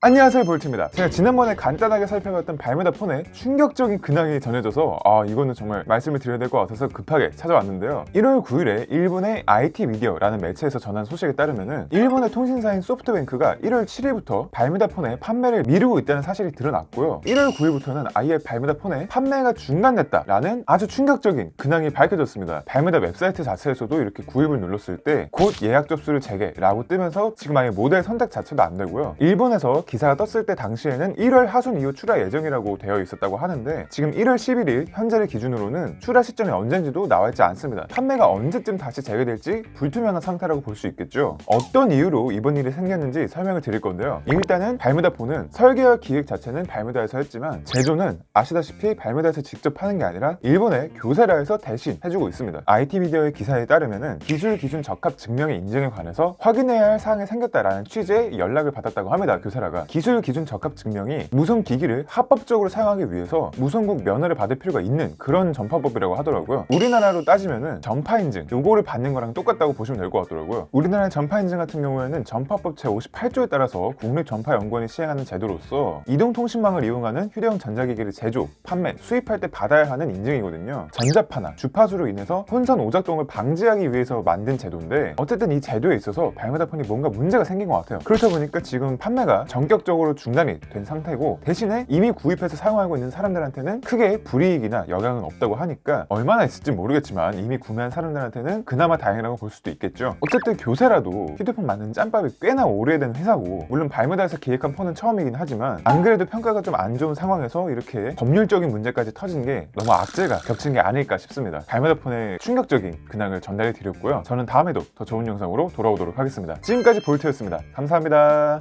안녕하세요 볼트입니다. 제가 지난번에 간단하게 살펴봤던 발매다 폰에 충격적인 근황이 전해져서 아 이거는 정말 말씀을 드려야 될 것 같아서 급하게 찾아왔는데요. 1월 9일에 일본의 IT 미디어라는 매체에서 전한 소식에 따르면은 일본의 통신사인 소프트뱅크가 1월 7일부터 발매다 폰의 판매를 미루고 있다는 사실이 드러났고요. 1월 9일부터는 아예 발매다 폰의 판매가 중단됐다라는 아주 충격적인 근황이 밝혀졌습니다. 발매다 웹사이트 자체에서도 이렇게 구입을 눌렀을 때 곧 예약 접수를 재개라고 뜨면서 지금 아예 모델 선택 자체도 안 되고요. 일본에서 기사가 떴을 때 당시에는 1월 하순 이후 출하 예정이라고 되어 있었다고 하는데 지금 1월 11일 현재를 기준으로는 출하 시점이 언젠지도 나와 있지 않습니다. 판매가 언제쯤 다시 재개될지 불투명한 상태라고 볼 수 있겠죠. 어떤 이유로 이번 일이 생겼는지 설명을 드릴 건데요. 일단은 발매다폰은 설계와 기획 자체는 발매다에서 했지만 제조는 아시다시피 발매다에서 직접 하는 게 아니라 일본의 교세라에서 대신 해주고 있습니다. IT 미디어의 기사에 따르면은 기술 기준 적합 증명의 인증에 관해서 확인해야 할 사항이 생겼다라는 취지의 연락을 받았다고 합니다. 교세라가 기술 기준 적합 증명이 무선 기기를 합법적으로 사용하기 위해서 무선국 면허를 받을 필요가 있는 그런 전파법이라고 하더라고요. 우리나라로 따지면은 전파 인증 요거를 받는 거랑 똑같다고 보시면 될 것 같더라고요. 우리나라의 전파 인증 같은 경우에는 전파법 제58조에 따라서 국립전파연구원이 시행하는 제도로서 이동통신망을 이용하는 휴대용 전자기기를 제조, 판매, 수입할 때 받아야 하는 인증이거든요. 전자파나 주파수로 인해서 혼선 오작동을 방지하기 위해서 만든 제도인데 어쨌든 이 제도에 있어서 발매다폰이 뭔가 문제가 생긴 것 같아요. 그렇다 보니까 지금 판매가 전격적으로 중단이 된 상태고 대신에 이미 구입해서 사용하고 있는 사람들한테는 크게 불이익이나 영향은 없다고 하니까 얼마나 있을지 모르겠지만 이미 구매한 사람들한테는 그나마 다행이라고 볼 수도 있겠죠. 어쨌든 교세라도 휴대폰 만드는 짬밥이 꽤나 오래된 회사고 물론 발매다에서 기획한 폰은 처음이긴 하지만 안 그래도 평가가 좀 안 좋은 상황에서 이렇게 법률적인 문제까지 터진 게 너무 악재가 겹친 게 아닐까 싶습니다. 발매다 폰의 충격적인 근황을 전달해 드렸고요. 저는 다음에도 더 좋은 영상으로 돌아오도록 하겠습니다. 지금까지 볼트였습니다. 감사합니다.